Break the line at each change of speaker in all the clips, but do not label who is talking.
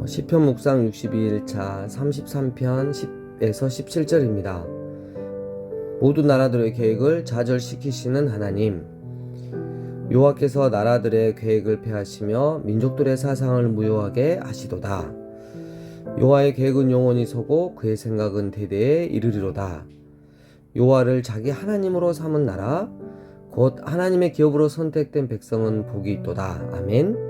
어, 시편 묵상 62일차 33편 10에서 17절입니다. 모든 나라들의 계획을 좌절시키시는 하나님 여호와께서 나라들의 계획을 폐하시며 민족들의 사상을 무효하게 하시도다. 여호와의 계획은 영원히 서고 그의 생각은 대대에 이르리로다. 여호와를 자기 하나님으로 삼은 나라 곧 하나님의 기업으로 선택된 백성은 복이 있도다. 아멘.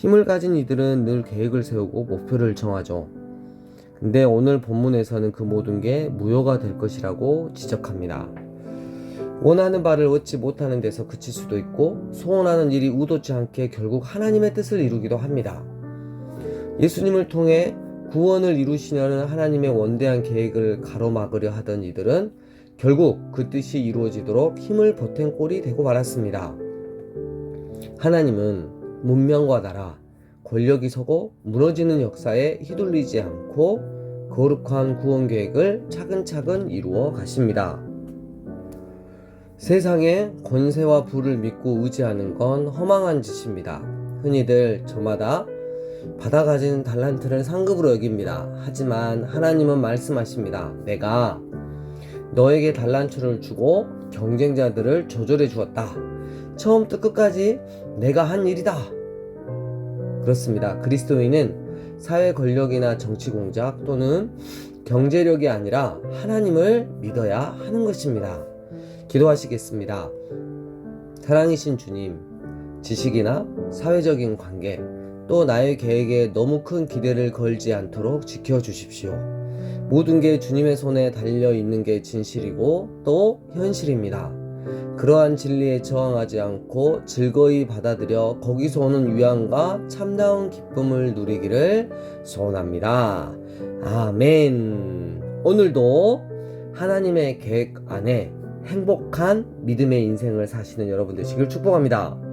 힘을 가진 이들은 늘 계획을 세우고 목표를 정하죠. 근데 오늘 본문에서는 그 모든 게 무효가 될 것이라고 지적합니다. 원하는 바를 얻지 못하는 데서 그칠 수도 있고 소원하는 일이 의도치 않게 결국 하나님의 뜻을 이루기도 합니다. 예수님을 통해 구원을 이루시려는 하나님의 원대한 계획을 가로막으려 하던 이들은 결국 그 뜻이 이루어지도록 힘을 보탠 꼴이 되고 말았습니다. 하나님은 문명과 나라, 권력이 서고 무너지는 역사에 휘둘리지 않고 거룩한 구원 계획을 차근차근 이루어 가십니다. 세상에 권세와 부를 믿고 의지하는 건 허망한 짓입니다. 흔히들 저마다 받아 가진 달란트를 상급으로 여깁니다. 하지만 하나님은 말씀하십니다. 내가 너에게 달란트를 주고 경쟁자들을 조절해 주었다. 처음부터 끝까지 내가 한 일이다. 그렇습니다. 그리스도인은 사회 권력이나 정치 공작 또는 경제력이 아니라 하나님을 믿어야 하는 것입니다. 기도하시겠습니다. 사랑이신 주님, 지식이나 사회적인 관계, 또 나의 계획에 너무 큰 기대를 걸지 않도록 지켜주십시오. 모든 게 주님의 손에 달려 있는 게 진실이고 또 현실입니다. 그러한 진리에 저항하지 않고 즐거이 받아들여 거기서 오는 위안과 참다운 기쁨을 누리기를 소원합니다. 아멘. 오늘도 하나님의 계획 안에 행복한 믿음의 인생을 사시는 여러분 되시길 축복합니다.